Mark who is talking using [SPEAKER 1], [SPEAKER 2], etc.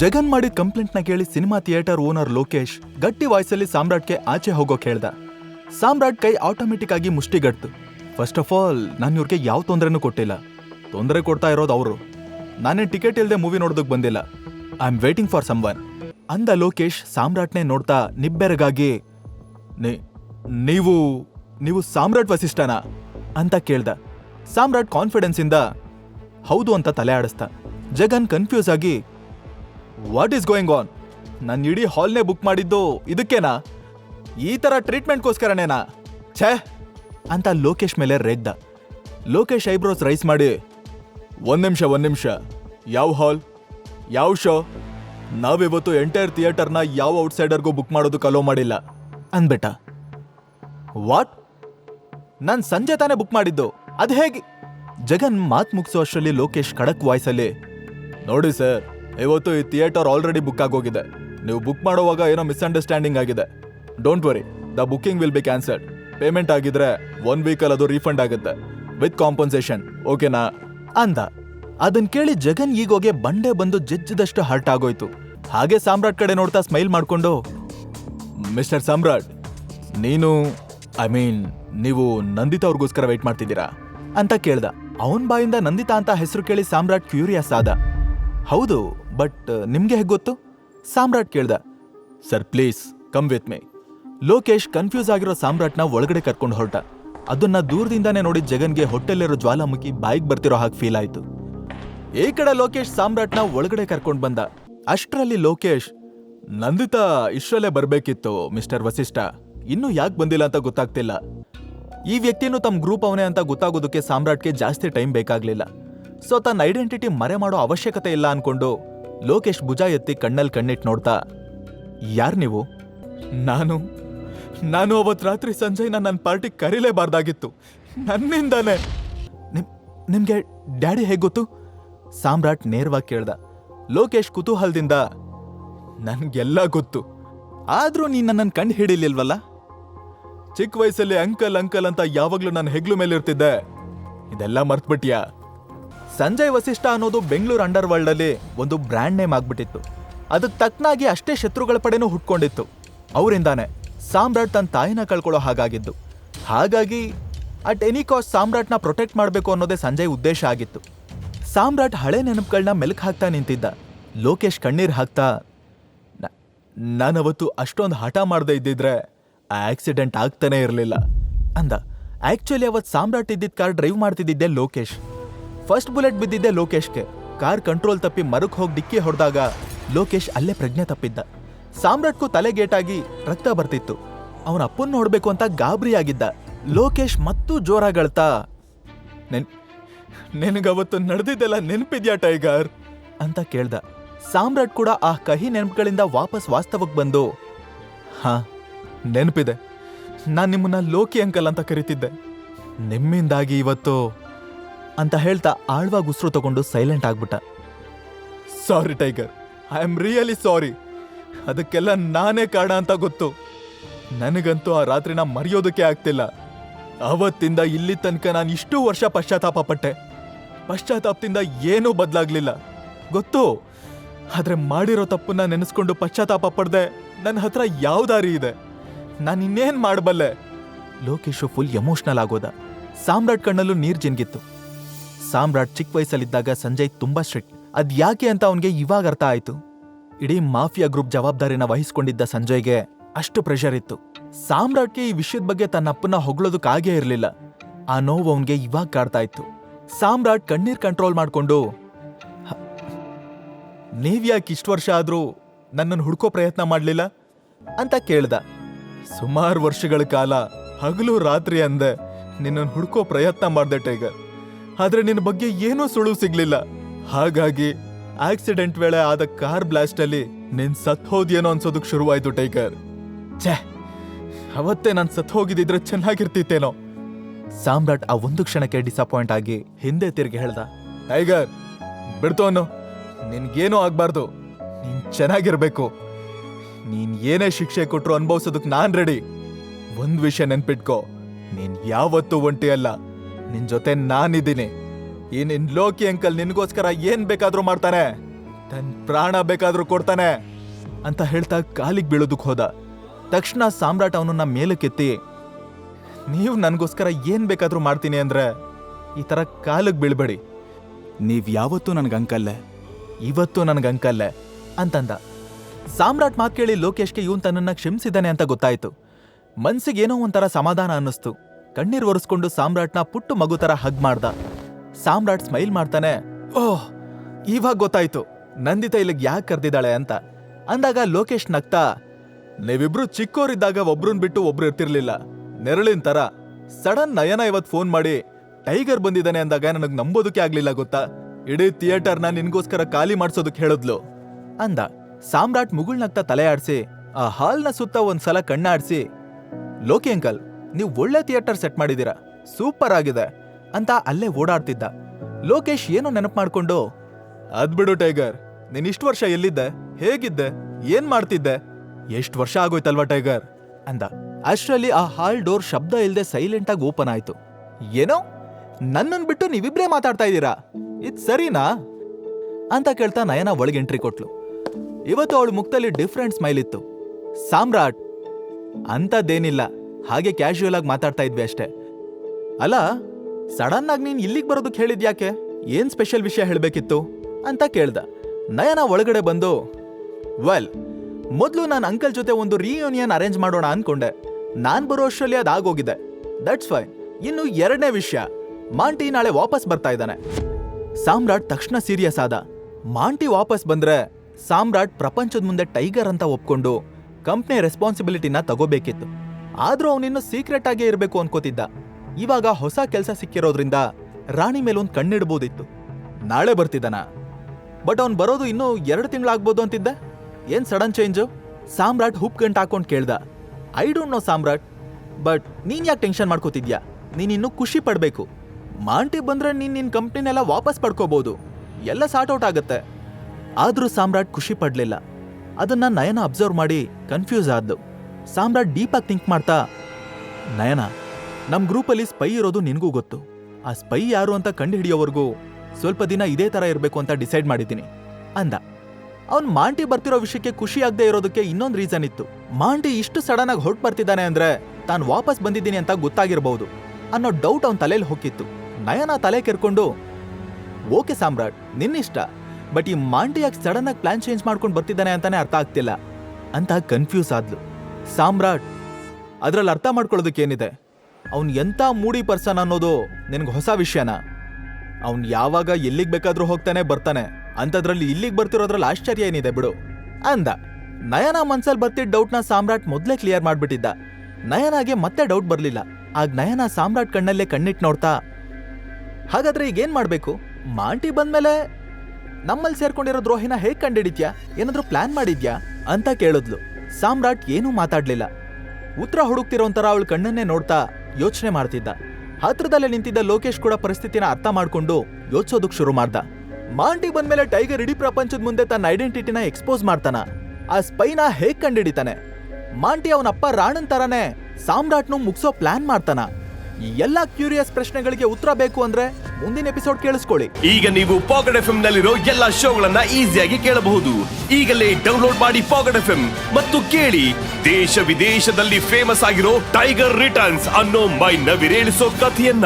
[SPEAKER 1] ಜಗನ್ ಮಾಡಿದ ಕಂಪ್ಲೇಂಟ್ನ ಕೇಳಿ cinema theatre owner Lokesh ಗಟ್ಟಿ ವಾಯ್ಸಲ್ಲಿ ಸಾಮ್ರಾಟ್ಗೆ ಆಚೆ ಹೋಗೋಕೆ ಹೇಳ್ದ. ಸಾಮ್ರಾಟ್ ಕೈ ಆಟೋಮೆಟಿಕ್ ಆಗಿ ಮುಷ್ಟಿಗಟ್ತು. ಫಸ್ಟ್ ಆಫ್ ಆಲ್ ನಾನು ಇವ್ರಿಗೆ ಯಾವ ತೊಂದರೆನೂ ಕೊಟ್ಟಿಲ್ಲ. ತೊಂದರೆ ಕೊಡ್ತಾ ಇರೋದು ಅವರು. ನಾನೇ ಟಿಕೆಟ್ ಇಲ್ಲದೆ ಮೂವಿ ನೋಡೋದಕ್ಕೆ ಬಂದಿಲ್ಲ. I am waiting for someone ಅಂದ ಲೋಕೇಶ್ ಸಾಮ್ರಾಟ್ನೇ ನೋಡ್ತಾ ನಿಬ್ಬೆರಗಾಗಿ ನೀವು ನೀವು ಸಾಮ್ರಾಟ್ ವಸಿಷ್ಠನಾ? ಅಂತ ಕೇಳ್ದ. ಸಾಮ್ರಾಟ್ ಕಾನ್ಫಿಡೆನ್ಸ್ ಇಂದ, ಹೌದು ಅಂತ ತಲೆ ಆಡಿಸ್ತ ಜಗನ್ ಕನ್ಫ್ಯೂಸ್ ಆಗಿ ವಾಟ್ ಈಸ್ ಗೋಯಿಂಗ್ ಆನ್ ನನ್ನ ಇಡೀ ಹಾಲ್ನೇ ಬುಕ್ ಮಾಡಿದ್ದು ಇದಕ್ಕೇನಾ? ಈ ಥರ ಟ್ರೀಟ್ಮೆಂಟ್ಗೋಸ್ಕರನೇನಾ ಛೇ! ಅಂತ ಲೋಕೇಶ್ ಮೇಲೆ ರೇಗ್ದ ಲೋಕೇಶ್ ಐಬ್ರೋಸ್ ರೈಸ್ ಮಾಡಿ. ಒಂದು ನಿಮಿಷ ಒಂದು ನಿಮಿಷ. ಯಾವ ಹಾಲ್ ಯಾವ ಶೋ ನಾವಿವತ್ತು ಎಂಟೈರ್ ಥಿಯೇಟರ್ನ ಯಾವ ಔಟ್ಸೈಡರ್ಗೂ ಬುಕ್ ಮಾಡೋದಕ್ಕೆ ಅಲೋ ಮಾಡಿಲ್ಲ. ಅಂದ್ಬಿಟ್ಟ. ವಾಟ್ ನಾನು ಸಂಜೆ ತಾನೇ ಬುಕ್ ಮಾಡಿದ್ದು. ಅದು ಹೇಗೆ? ಜಗನ್ ಮಾತು ಮುಗಿಸೋ ಅಷ್ಟರಲ್ಲಿ ಲೋಕೇಶ್ ಖಡಕ್ ವಾಯ್ಸಲ್ಲಿ ನೋಡಿ ಸರ್ ಇವತ್ತು ಈ ಥಿಯೇಟರ್ ಆಲ್ರೆಡಿ ಬುಕ್ ಆಗೋಗಿದೆ. ನೀವು ಬುಕ್ ಮಾಡುವಾಗ ಏನೋ ಮಿಸ್ಅಂಡರ್ಸ್ಟ್ಯಾಂಡಿಂಗ್ ಆಗಿದೆ. Don't worry the booking will be cancelled payment ಆಗಿದ್ರೆ ಒನ್ ವೀಕಲ್ಲಿ ಅದು ರೀಫಂಡ್ ಆಗುತ್ತೆ. ವಿತ್ ಕಾಂಪನ್ಸೇಷನ್ ಓಕೆನಾ ಅಂದ. ಅದನ್ ಕೇಳಿ ಜಗನ್ ಈಗೋಗೆ ಬಂಡೆ ಬಂದು ಜಜ್ಜದಷ್ಟು ಹರ್ಟ್ ಆಗೋಯ್ತು. ಹಾಗೆ ಸಾಮ್ರಾಟ್ ಕಡೆ ನೋಡ್ತಾ ಸ್ಮೈಲ್ ಮಾಡ್ಕೊಂಡು ಮಿಸ್ಟರ್ ಸಾಮ್ರಾಟ್, ನೀನು ಐ ಮೀನ್ ನೀವು ನಂದಿತಾ ಅವ್ರಿಗೋಸ್ಕರ ವೆಯ್ಟ್ ಮಾಡ್ತಿದ್ದೀರಾ? ಅಂತ ಕೇಳ್ದ. ಅವನ್ ಬಾಯಿಂದ ನಂದಿತಾ ಅಂತ ಹೆಸರು ಕೇಳಿ ಸಾಮ್ರಾಟ್ ಕ್ಯೂರಿಯಸ್ ಆದ. ಹೌದು ಬಟ್ ನಿಮ್ಗೆ ಹೇಗೆ ಗೊತ್ತು? ಸಾಮ್ರಾಟ್ ಕೇಳ್ದ, sir, please come with me Lokesh confuse ಆಗಿರೋ ಸಾಮ್ರಾಟ್ನ ಒಳಗಡೆ ಕರ್ಕೊಂಡು ಹೊರಟ. ಅದನ್ನ ದೂರದಿಂದಾನೇ ನೋಡಿ ಜಗನ್ಗೆ ಹೊಟ್ಟೆಲಿರೋ ಜ್ವಾಲಾಮುಖಿ ಬಾಯಿಗೆ ಬರ್ತಿರೋ ಹಾಗೆ ಫೀಲ್ ಆಯ್ತು. ಈ ಲೋಕೇಶ್ ಸಾಮ್ರಾಟ್ನ ಒಳಗಡೆ ಕರ್ಕೊಂಡು ಬಂದ. ಅಷ್ಟರಲ್ಲಿ ಲೋಕೇಶ್, ನಂದಿತಾ ಇಷ್ಟರಲ್ಲೇ ಬರ್ಬೇಕಿತ್ತು, ಮಿಸ್ಟರ್ ವಸಿಷ್ಠ. ಇನ್ನೂ ಯಾಕೆ ಬಂದಿಲ್ಲ ಅಂತ ಗೊತ್ತಾಗ್ತಿಲ್ಲ. ಈ ವ್ಯಕ್ತಿನೂ ತಮ್ಮ ಗ್ರೂಪ್ ಅವನೇ ಅಂತ ಗೊತ್ತಾಗೋದಕ್ಕೆ ಸಾಮ್ರಾಟ್ಗೆ ಜಾಸ್ತಿ ಟೈಮ್ ಬೇಕಾಗ್ಲಿಲ್ಲ. ಸೊ ತನ್ನ ಐಡೆಂಟಿಟಿ ಮರೆ ಮಾಡೋ ಅವಶ್ಯಕತೆ ಇಲ್ಲ ಅನ್ಕೊಂಡು ಲೋಕೇಶ್ ಭುಜ ಎತ್ತಿ ಕಣ್ಣಲ್ಲಿ ಕಣ್ಣಿಟ್ಟು ನೋಡ್ತಾ, ಯಾರ್ ನೀವು? ನಾನು ನಾನು ಅವತ್ ರಾತ್ರಿ ಸಂಜೆನ ನನ್ನ ಪಾರ್ಟಿ ಕರೀಲೇಬಾರ್ದಾಗಿತ್ತು. ನನ್ನಿಂದಾನೆ. ನಿಮ್, ನಿಮ್ಗೆ ಡ್ಯಾಡಿ ಹೇಗೆ ಗೊತ್ತು? ಸಾಮ್ರಾಟ್ ನೇರವಾಗಿ ಕೇಳ್ದ. ಲೋಕೇಶ್ ಕುತೂಹಲದಿಂದ, ನನ್ಗೆಲ್ಲ ಗೊತ್ತು. ಆದ್ರೂ ನೀನ್ ನನ್ನನ್ನು ಕಂಡು ಹಿಡಿಲಿಲ್ವಲ್ಲ? ಚಿಕ್ಕ ವಯಸ್ಸಲ್ಲಿ ಅಂಕಲ್ ಅಂಕಲ್ ಅಂತ ಯಾವಾಗ್ಲೂ ನನ್ನ ಹೆಗ್ಲು ಮೇಲೆ ಇರ್ತಿದ್ದೆ ಇದೆಲ್ಲ ಮರ್ತ್ಬಿಟ್ಯಾ? ಸಂಜಯ್ ವಸಿಷ್ಠ ಅನ್ನೋದು ಬೆಂಗಳೂರು ಅಂಡರ್ ವರ್ಲ್ಡ್ ಅಲ್ಲಿ ಒಂದು ಬ್ರ್ಯಾಂಡ್ ನೇಮ್ ಆಗ್ಬಿಟ್ಟಿತ್ತು. ಅದಕ್ಕೆ ತಕ್ಕನಾಗಿ ಅಷ್ಟೇ ಶತ್ರುಗಳ ಪಡೆನೂ ಹುಟ್ಕೊಂಡಿತ್ತು. ಅವರಿಂದಾನೆ ಸಾಮ್ರಾಟ್ ತನ್ನ ತಾಯಿನ ಕಳ್ಕೊಳ್ಳೋ ಹಾಗಾಗಿದ್ದು. ಹಾಗಾಗಿ ಅಟ್ ಎನಿ ಕಾಸ್ಟ್ ಸಾಮ್ರಾಟ್ನ ಪ್ರೊಟೆಕ್ಟ್ ಮಾಡಬೇಕು ಅನ್ನೋದೇ ಸಂಜಯ್ ಉದ್ದೇಶ ಆಗಿತ್ತು. ಸಾಮ್ರಾಟ್ ಹಳೆ ನೆನಪುಗಳನ್ನ ಮೆಲುಕು ಹಾಕ್ತಾ ನಿಂತಿದ್ದ. ಲೋಕೇಶ್ ಕಣ್ಣೀರ್ ಹಾಕ್ತಾ, "ನ- ನಾನವತ್ತು ಅಷ್ಟೊಂದು ಹಠ ಮಾಡದೇ ಇದ್ದಿದ್ರೆ ಆಕ್ಸಿಡೆಂಟ್ ಆಗ್ತಾನೆ ಇರಲಿಲ್ಲ. ಅಂದ. ಆಕ್ಚುಲಿ ಅವತ್ತು ಸಾಮ್ರಾಟ್ ಇದ್ದಿದ್ದ ಕಾರ್ ಡ್ರೈವ್ ಮಾಡ್ತಿದ್ದಿದ್ದೆ ಲೋಕೇಶ್. ಫಸ್ಟ್ ಬುಲೆಟ್ ಬಿದ್ದಿದ್ದೆ ಲೋಕೇಶ್ಗೆ. ಕಾರ್ ಕಂಟ್ರೋಲ್ ತಪ್ಪಿ ಮರಕ್ ಹೋಗಿ ಡಿಕ್ಕಿ ಹೊಡೆದಾಗ ಲೋಕೇಶ್ ಅಲ್ಲೇ ಪ್ರಜ್ಞೆ ತಪ್ಪಿದ್ದ. ಸಾಮ್ರಾಟ್ಗೂ ತಲೆಗೇಟಾಗಿ ರಕ್ತ ಬರ್ತಿತ್ತು. ಅವನ ಅಪ್ಪನ್ ನೋಡ್ಬೇಕು ಅಂತ ಗಾಬರಿಯಾಗಿದ್ದ ಲೋಕೇಶ್ ಮತ್ತೂ ಜೋರಾಗಳ್ತಾ ನೆನ್, ನಿನಗವತ್ತು ನಡೆದಿದ್ದೆಲ್ಲ ನೆನಪಿದ್ಯಾ ಟೈಗರ್? ಅಂತ ಕೇಳ್ದ. ಸಾಮ್ರಾಟ್ ಕೂಡ ಆ ಕಹಿ ನೆನಪುಗಳಿಂದ ವಾಪಸ್ ವಾಸ್ತವಕ್ಕೆ ಬಂದು, ಹಾ, ನೆನಪಿದೆ. ನಾನು ನಿಮ್ಮನ್ನ ಲೋಕಿ ಅಂಕಲ್ ಅಂತ ಕರಿತಿದ್ದೆ. ನಿಮ್ಮಿಂದಾಗಿ ಇವತ್ತು ಅಂತ ಹೇಳ್ತಾ ಆಳ್ವಾಗಿ ಉಸಿರು ತಗೊಂಡು ಸೈಲೆಂಟ್ ಆಗ್ಬಿಟ್ಟ. Sorry tiger I am really sorry ಅದಕ್ಕೆಲ್ಲ ನಾನೇ ಕಾರಣ ಅಂತ ಗೊತ್ತು. ನನಗಂತೂ ಆ ರಾತ್ರಿನ ಮರೆಯೋದಕ್ಕೆ ಆಗ್ತಿಲ್ಲ. ಅವತ್ತಿಂದ ಇಲ್ಲಿ ತನಕ ನಾನು ಇಷ್ಟು ವರ್ಷ ಪಶ್ಚಾತ್ತಾಪ ಪಟ್ಟೆ. ಪಶ್ಚಾತ್ತಾಪದಿಂದ ಏನೂ ಬದಲಾಗ್ಲಿಲ್ಲ. ಗೊತ್ತು? ಆದರೆ ಮಾಡಿರೋ ತಪ್ಪನ್ನ ನೆನೆಸ್ಕೊಂಡು ಪಶ್ಚಾತ್ತಾಪ ಪಡ್ದೆ ನನ್ನ ಹತ್ರ ಯಾವ ದಾರಿ ಇದೆ? ನಾನು ಇನ್ನೇನು ಮಾಡಬಲ್ಲೆ? Lokesh full emotional ಆಗೋದ. ಸಾಮ್ರಾಟ್ ಕಣ್ಣಲ್ಲೂ ನೀರು ಜಿನ್ಗಿತ್ತು. ಸಾಮ್ರಾಟ್ ಚಿಕ್ಕ ವಯಸ್ಸಲ್ಲಿದ್ದಾಗ ಸಂಜಯ್ ತುಂಬಾ ಸ್ಟ್ರಿಕ್ಟ್ ಅದ್ ಯಾಕೆ ಅಂತ ಅವನಿಗೆ ಇವಾಗ ಅರ್ಥ ಆಯ್ತು. ಇಡೀ ಮಾಫಿಯಾ ಗ್ರೂಪ್ ಜವಾಬ್ದಾರಿನ ವಹಿಸ್ಕೊಂಡಿದ್ದ ಸಂಜಯ್ಗೆ ಅಷ್ಟು ಪ್ರೆಷರ್ ಇತ್ತು. ಸಾಮ್ರಾಟ್ಗೆ ಈ ವಿಷಯದ ಬಗ್ಗೆ ತನ್ನ ಅಪ್ಪನ ಹೊಗಳೋದಕ್ಕಾಗೇ ಇರಲಿಲ್ಲ. ಆ ನೋವು ಅವನಿಗೆ ಇವಾಗ ಕಾಡ್ತಾ ಇತ್ತು. ಸಾಮ್ರಾಟ್ ಕಣ್ಣೀರ್ ಕಂಟ್ರೋಲ್ ಮಾಡ್ಕೊಂಡು "ಹ, ನೀವ್ಯಾಕೆ ಇಷ್ಟು ವರ್ಷ ಆದ್ರೂ ನನ್ನನ್ನು ಹುಡ್ಕೋ ಪ್ರಯತ್ನ ಮಾಡ್ಲಿಲ್ಲ? ಅಂತ ಕೇಳ್ದ. ಸುಮಾರು ವರ್ಷಗಳ ಕಾಲ ಹಗಲು ರಾತ್ರಿ ಅಂದೆ ನಿನ್ನನ್ನು ಹುಡ್ಕೋ ಪ್ರಯತ್ನ ಮಾಡ್ದೆ ಟೈಗರ್. ಆದ್ರೆ ನಿನ್ನ ಬಗ್ಗೆ ಏನೂ ಸುಳು ಸಿಗ್ಲಿಲ್ಲ. ಹಾಗಾಗಿ ಆಕ್ಸಿಡೆಂಟ್ ವೇಳೆ ಆದ ಕಾರ್ ಬ್ಲಾಸ್ಟ್ ಅಲ್ಲಿ ನಿನ್ ಸತ್ ಹೋದ್ಯೇನೋ ಅನ್ಸೋದಕ್ ಶುರುವಾಯ್ತು, ಟೈಗರ್. ಛೇ, ಅವತ್ತೇ ನಾನು ಸತ್ ಹೋಗಿದ್ದಿದ್ರೆ ಚೆನ್ನಾಗಿರ್ತಿತ್ತೇನೋ. ಸಾಮ್ರಾಟ್ ಆ ಒಂದು ಕ್ಷಣಕ್ಕೆ ಡಿಸಪಾಯಿಂಟ್ ಆಗಿ ಹಿಂದೆ ತಿರುಗಿ ಹೇಳ್ದ, ಟೈಗರ್ ಬಿಡ್ತೋನು ನಿನ್ಗೇನೂ ಆಗ್ಬಾರ್ದು. ನೀನ್ ಚೆನ್ನಾಗಿರ್ಬೇಕು. ನೀನ್ ಏನೇ ಶಿಕ್ಷೆ ಕೊಟ್ರು ಅನ್ಭವಿಸೋದಕ್ ನಾನ್ ರೆಡಿ ಒಂದ್ ವಿಷಯ ನೆನ್ಪಿಟ್ಕೋ. ನೀನ್ ಯಾವತ್ತೂ ಒಂಟಿ ಅಲ್ಲ. ನಿನ್ ಜೊತೆ ನಾನಿದ್ದೀನಿ. ಈ ನಿನ್ ಲೋಕಿ ಅಂಕಲ್ ನಿನ್ಗೋಸ್ಕರ ಏನ್ ಬೇಕಾದ್ರೂ ಮಾಡ್ತಾನೆ. ತನ್ ಪ್ರಾಣ ಬೇಕಾದ್ರೂ ಕೊಡ್ತಾನೆ ಅಂತ ಹೇಳ್ತಾ ಕಾಲಿಗೆ ಬೀಳೋದಕ್ಕೆ ಹೋದ. ತಕ್ಷಣ ಸಾಮ್ರಾಟ್ ಅವನನ್ನ ಮೇಲಕ್ಕೆತ್ತಿ, ನೀವು ನನಗೋಸ್ಕರ ಏನ್ ಬೇಕಾದ್ರೂ ಮಾಡ್ತೀನಿ ಅಂದ್ರೆ ಈ ತರ ಕಾಲಿಗೆ ಬೀಳ್ಬೇಡಿ. ನೀವ್ ಯಾವತ್ತೂ ನನ್ಗೆ ಅಂಕಲ್ಲೆ, ಇವತ್ತು ನನ್ಗೆ ಅಂಕಲ್ಲೆ ಅಂತಂದ. ಸಾಮ್ರಾಟ್ ಮಾತು ಕೇಳಿ ಲೋಕೇಶ್ಗೆ ಇವನ್ ತನ್ನನ್ನ ಕ್ಷಮಿಸಿದ್ದಾನೆ ಅಂತ ಗೊತ್ತಾಯ್ತು. ಮನ್ಸಿಗೆ ಏನೋ ಒಂಥರ ಸಮಾಧಾನ ಅನ್ನಿಸ್ತು. ಕಣ್ಣೀರ್ ಒರೆಸ್ಕೊಂಡು ಸಾಮ್ರಾಟ್ನ ಪುಟ್ಟು ಮಗು ತರ ಹಗ್ ಮಾಡ್ದ. ಸಾಮ್ರಾಟ್ ಸ್ಮೈಲ್ ಮಾಡ್ತಾನೆ, ಓಹ್, ಇವಾಗ ಗೊತ್ತಾಯ್ತು. ನಂದಿತ ಇಲ್ಲಿಗೆ ಯಾಕೆ ಕರೆದಿದ್ದಾಳೆ ಅಂತ. ಅಂದಾಗ ಲೋಕೇಶ್ ನಗ್ತಾ, ನೀವಿಬ್ರು ಚಿಕ್ಕೋರಿದ್ದಾಗ ಒಬ್ರನ್ ಬಿಟ್ಟು ಒಬ್ರು ಇರ್ತಿರ್ಲಿಲ್ಲ. ನೆರಳಿನ ತರ. ಸಡನ್ ನಯನ ಇವತ್ ಫೋನ್ ಮಾಡಿ, ಟೈಗರ್ ಬಂದಿದ್ದಾನೆ ಅಂದಾಗ ನನಗ್ ನಂಬೋದಕ್ಕೆ ಆಗ್ಲಿಲ್ಲ ಗೊತ್ತಾ? ಇಡೀ ಥಿಯೇಟರ್ನ ನಿನ್ಗೋಸ್ಕರ ಖಾಲಿ ಮಾಡಿಸೋದಕ್ಕೆ ಹೇಳಿದ್ಲು. ಅಂದ. ಸಾಮ್ರಾಟ್ ಮುಗುಳ್ನಗ್ತಾ ತಲೆ ಆಡ್ಸಿ, ಆ ಹಾಲ್ನ ಸುತ್ತ ಒಂದ್ಸಲ ಕಣ್ಣಾಡ್ಸಿ, ಲೋಕಿ ಅಂಕಲ್ ನೀವು ಒಳ್ಳೆ ಥಿಯೇಟರ್ ಸೆಟ್ ಮಾಡಿದ್ದೀರಾ? ಸೂಪರ್ ಆಗಿದೆ ಅಂತ ಅಲ್ಲೇ ಓಡಾಡ್ತಿದ್ದ. ಲೋಕೇಶ್ ಏನೋ ನೆನಪು ಮಾಡ್ಕೊಂಡು ಅದ್ಬಿಡು ಟೈಗರ್, ನೀನ್ ಇಷ್ಟು ವರ್ಷ ಎಲ್ಲಿದ್ದೆ? ಹೇಗಿದ್ದೆ? ಏನ್ ಮಾಡ್ತಿದ್ದೆ? ಎಷ್ಟು ವರ್ಷ ಆಗೋಯ್ತಲ್ವಾ ಟೈಗರ್? ಅಂದ. ಅಷ್ಟರಲ್ಲಿ ಆ ಹಾಲ್ ಡೋರ್ ಶಬ್ದ ಇಲ್ಲದೆ ಸೈಲೆಂಟ್ ಆಗಿ ಓಪನ್ ಆಯ್ತು. ಏನೋ? ನನ್ನನ್ ಬಿಟ್ಟು ನೀವಿಬ್ರೇ ಮಾತಾಡ್ತಾ ಇದ್ದೀರಾ? ಇದ್ ಸರಿನಾ? ಅಂತ ಕೇಳ್ತಾ ನಯನ ಒಳಗೆ ಎಂಟ್ರಿ ಕೊಟ್ಲು. ಇವತ್ತು ಅವಳು ಮುಖದಲ್ಲಿ ಡಿಫ್ರೆಂಟ್ ಸ್ಮೈಲ್ ಇತ್ತು. ಸಾಮ್ರಾಟ್, ಅಂಥದ್ದೇನಿಲ್ಲ. ಹಾಗೆ ಕ್ಯಾಶುಯಲ್ ಆಗಿ ಮಾತಾಡ್ತಾ ಇದ್ವಿ ಅಷ್ಟೇ. ಅಲ್ಲ ಸಡನ್ ಆಗಿ ನೀನ್ ಇಲ್ಲಿಗೆ ಬರೋದಕ್ಕೆ ಹೇಳಿದ್ಯಾಕೆ? ಏನ್ ಸ್ಪೆಷಲ್ ವಿಷಯ ಹೇಳಬೇಕಿತ್ತು? ಅಂತ ಕೇಳ್ದ. ನಯನ ಒಳಗಡೆ ಬಂದು ವೆಲ್ ಮೊದಲು ನಾನು ಅಂಕಲ್ ಜೊತೆ ಒಂದು ರಿಯೂನಿಯನ್ ಅರೇಂಜ್ ಮಾಡೋಣ ಅನ್ಕೊಂಡೆ. ನಾನ್ ಬರೋ ಅಷ್ಟರಲ್ಲಿ ಅದಾಗೋಗಿದೆ ದಟ್ಸ್ ಫೈನ್ ಇನ್ನು ಎರಡನೇ ವಿಷಯ. ಮಾಂಟಿ ನಾಳೆ ವಾಪಸ್ ಬರ್ತಾ ಇದ್ದಾನೆ. ಸಾಮ್ರಾಟ್ ತಕ್ಷಣ ಸೀರಿಯಸ್ ಆದ. ಮಾಂಟಿ ವಾಪಸ್ ಬಂದ್ರೆ ಸಾಮ್ರಾಟ್ ಪ್ರಪಂಚದ ಮುಂದೆ ಟೈಗರ್ ಅಂತ ಒಪ್ಕೊಂಡು ಕಂಪ್ನಿ ರೆಸ್ಪಾನ್ಸಿಬಿಲಿಟಿನ ತಗೋಬೇಕಿತ್ತು. ಆದ್ರೂ ಅವನಿನ್ನು ಸೀಕ್ರೆಟ್ ಆಗೇ ಇರಬೇಕು ಅನ್ಕೋತಿದ್ದ. ಇವಾಗ ಹೊಸ ಕೆಲಸ ಸಿಕ್ಕಿರೋದ್ರಿಂದ ರಾಣಿ ಮೇಲೊಂದು ಕಣ್ಣಿಡ್ಬೋದಿತ್ತು. ನಾಳೆ ಬರ್ತಿದ್ದಾನ. ಬಟ್ ಅವ್ನು ಬರೋದು ಇನ್ನೂ ಎರಡು ತಿಂಗಳಾಗ್ಬೋದು ಅಂತಿದ್ದೆ? ಏನ್ ಸಡನ್ ಚೇಂಜು ಸಾಮ್ರಾಟ್ ಹುಪ್ ಗಂಟ್ ಹಾಕೊಂಡು ಕೇಳ್ದ. I don't know Samrat. But ನೀನ್ ಯಾಕೆ ಟೆನ್ಷನ್ ಮಾಡ್ಕೋತಿದ್ಯಾ? ನೀನ್ ಇನ್ನು ಖುಷಿ ಪಡಬೇಕು. ಮಾಂಟಿ ಬಂದ್ರೆ ನೀನ್ ನಿನ್ ಕಂಪ್ನಿನೆಲ್ಲ ವಾಪಸ್ ಪಡ್ಕೋಬಹುದು ಎಲ್ಲ ಸಾರ್ಟ್ ಔಟ್ ಆಗತ್ತೆ. ಆದ್ರೂ ಸಾಮ್ರಾಟ್ ಖುಷಿ ಪಡ್ಲಿಲ್ಲ. ಅದನ್ನ ನಯನ ಅಬ್ಸರ್ವ್ ಮಾಡಿ ಕನ್ಫ್ಯೂಸ್ ಆದ್ಲು. ಸಾಮ್ರಾಟ್ ಡೀಪಾಗಿ ಥಿಂಕ್ ಮಾಡ್ತಾ, ನಯನ ನಮ್ಮ ಗ್ರೂಪಲ್ಲಿ ಸ್ಪೈ ಇರೋದು ನಿನಗೂ ಗೊತ್ತು. ಆ ಸ್ಪೈ ಯಾರು ಅಂತ ಕಂಡುಹಿಡಿಯೋವರೆಗೂ ಸ್ವಲ್ಪ ದಿನ ಇದೇ ಥರ ಇರಬೇಕು ಅಂತ ಡಿಸೈಡ್ ಮಾಡಿದ್ದೀನಿ, ಅಂದ. ಅವ್ನು ಮಾಂಟಿ ಬರ್ತಿರೋ ವಿಷಯಕ್ಕೆ ಖುಷಿ ಆಗದೆ ಇರೋದಕ್ಕೆ ಇನ್ನೊಂದು ರೀಸನ್ ಇತ್ತು. ಮಾಂಟಿ ಇಷ್ಟು ಸಡನ್ ಆಗಿ ಹೊರಟು ಬರ್ತಿದ್ದಾನೆ ಅಂದ್ರೆ ತಾನು ವಾಪಸ್ ಬಂದಿದ್ದೀನಿ ಅಂತ ಗೊತ್ತಾಗಿರಬಹುದು ಅನ್ನೋ ಡೌಟ್ ಅವನ ತಲೆಯಲ್ಲಿ ಹೊಕ್ಕಿತ್ತು ನಯನ ತಲೆ ಕೆರ್ಕೊಂಡು, ಓಕೆ ಸಾಮ್ರಾಟ್, ನಿನ್ನಿಷ್ಟ, ಬಟ್ ಈ ಮಾಂಟಿ ಯಾಕೆ ಸಡನ್ ಆಗಿ ಪ್ಲಾನ್ ಚೇಂಜ್ ಮಾಡ್ಕೊಂಡು ಬರ್ತಿದ್ದಾನೆ ಅಂತಾನೆ ಅರ್ಥ ಆಗ್ತಿಲ್ಲ, ಅಂತ ಕನ್ಫ್ಯೂಸ್ ಆದ್ಲು. ಸಾಮ್ರಾಟ್. ಅದ್ರಲ್ಲಿ ಅರ್ಥ ಮಾಡ್ಕೊಳ್ಳೋದಕ್ಕೇನಿದೆ ಅವ್ನು ಎಂತ ಮೂಡಿ ಪರ್ಸನ್ ಅನ್ನೋದು ನಿನಗೆ ಹೊಸ ವಿಷಯನ? ಅವನು ಯಾವಾಗ ಎಲ್ಲಿಗೆ ಬೇಕಾದರೂ ಹೋಗ್ತಾನೆ, ಬರ್ತಾನೆ. ಅಂಥದ್ರಲ್ಲಿ ಇಲ್ಲಿಗೆ ಬರ್ತಿರೋದ್ರಲ್ಲಿ ಆಶ್ಚರ್ಯ ಏನಿದೆ ಬಿಡು. ಅಂದ. ನಯನ ಮನ್ಸಲ್ಲಿ ಬರ್ತಿದ್ದ ಡೌಟ್ನ ಸಾಮ್ರಾಟ್ ಮೊದಲೇ ಕ್ಲಿಯರ್ ಮಾಡ್ಬಿಟ್ಟಿದ್ದ. ನಯನಾಗೆ ಮತ್ತೆ ಡೌಟ್ ಬರಲಿಲ್ಲ. ಆಗ ನಯನ ಸಾಮ್ರಾಟ್ ಕಣ್ಣಲ್ಲೇ ಕಣ್ಣಿಟ್ಟು ನೋಡ್ತಾ, ಹಾಗಾದ್ರೆ ಈಗ ಏನ್ ಮಾಡ್ಬೇಕು? ಮಾಂಟಿ ಬಂದ್ಮೇಲೆ ನಮ್ಮಲ್ಲಿ ಸೇರ್ಕೊಂಡಿರೋ ದ್ರೋಹಿನ ಹೇಗೆ ಕಂಡಿಡಿದ್ಯಾ ಏನಾದರೂ ಪ್ಲಾನ್ ಮಾಡಿದ್ಯಾ? ಅಂತ ಕೇಳಿದ್ಲು. ಸಾಮ್ರಾಟ್ ಏನೂ ಮಾತಾಡ್ಲಿಲ್ಲ. ಉತ್ತರ ಹುಡುಕ್ತಿರೋಂತರ ಅವಳ ಕಣ್ಣನ್ನೇ ನೋಡ್ತಾ ಯೋಚನೆ ಮಾಡ್ತಿದ್ದ. ಹತ್ರದಲ್ಲೇ ನಿಂತಿದ್ದ ಲೋಕೇಶ್ ಕೂಡ ಪರಿಸ್ಥಿತಿನ ಅರ್ಥ ಮಾಡ್ಕೊಂಡು ಯೋಚಿಸೋದಕ್ ಶುರು ಮಾಡ್ದ. ಮಾಂಟಿ ಬಂದ್ಮೇಲೆ ಟೈಗರ್ ಇಡೀ ಪ್ರಪಂಚದ ಮುಂದೆ ತನ್ನ ಐಡೆಂಟಿಟಿನ ಎಕ್ಸ್ಪೋಸ್ ಮಾಡ್ತಾನ. ಆ ಸ್ಪೈನ ಹೇಗ್ ಕಂಡಿಡಿತಾನೆ? ಮಾಂಟಿ ಅವನಪ್ಪ ರಾಣನ್ ತರಾನೇ ಸಾಮ್ರಾಟ್ನು ಮುಗಿಸೋ ಪ್ಲಾನ್ ಮಾಡ್ತಾನ. ಈ ಎಲ್ಲ ಕ್ಯೂರಿಯಸ್ ಪ್ರಶ್ನೆಗಳಿಗೆ ಉತ್ತರ ಬೇಕು ಅಂದ್ರೆ ಮುಂದಿನ ಎಪಿಸೋಡ್ ಕೇಳಿಸ್ಕೊಳ್ಳಿ.
[SPEAKER 2] ಈಗ ನೀವು ಪಾಕೆಟ್ ಎಫ್ ನಲ್ಲಿರೋ ಎಲ್ಲಾ ಶೋಗಳನ್ನ ಈಸಿಯಾಗಿ ಕೇಳಬಹುದು. ಈಗಲೇ ಡೌನ್ಲೋಡ್ ಮಾಡಿ ಪಾಕೆಟ್ ಎಫ್ ಮತ್ತು ಕೇಳಿ. ದೇಶ ವಿದೇಶದಲ್ಲಿ ಫೇಮಸ್ ಆಗಿರೋ ಟೈಗರ್ ರಿಟರ್ನ್ಸ್ ಅನ್ನೋ ಮೈ ನವಿರೇಳಿಸೋ ಕಥೆಯನ್ನ.